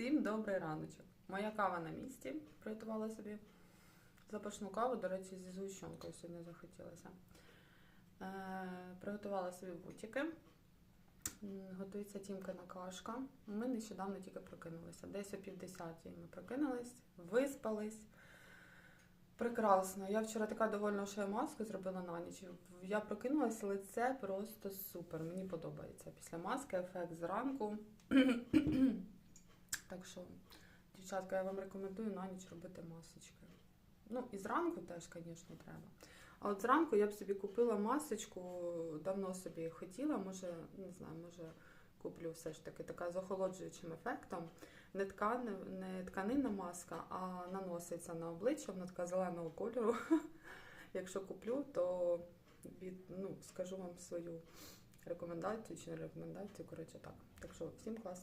Всім добрий раночок. Моя кава на місці. Приготувала собі запашну каву, до речі, зі згущенкою сьогодні захотілося. Е, приготувала собі бутики. Готується тімкана кашка. Ми нещодавно тільки прокинулися. Десь о півдесятій ми прокинулись, виспались. Прекрасно. Я вчора така довольна, що я маску зробила на ніч. Я прокинулася, лице просто супер. Мені подобається. Після маски ефект зранку. Так що, дівчатка, я вам рекомендую на ніч робити масочки. Ну, і зранку теж, звісно, треба. А от зранку я б собі купила масочку, давно собі хотіла, може, не знаю, може куплю все ж таки така з охолоджуючим ефектом. Не, ткани, не тканинна маска, а наноситься на обличчя, вона така зеленого кольору. Якщо куплю, то від, ну, скажу вам свою рекомендацію чи не рекомендацію. Коротше так. Так що всім клас.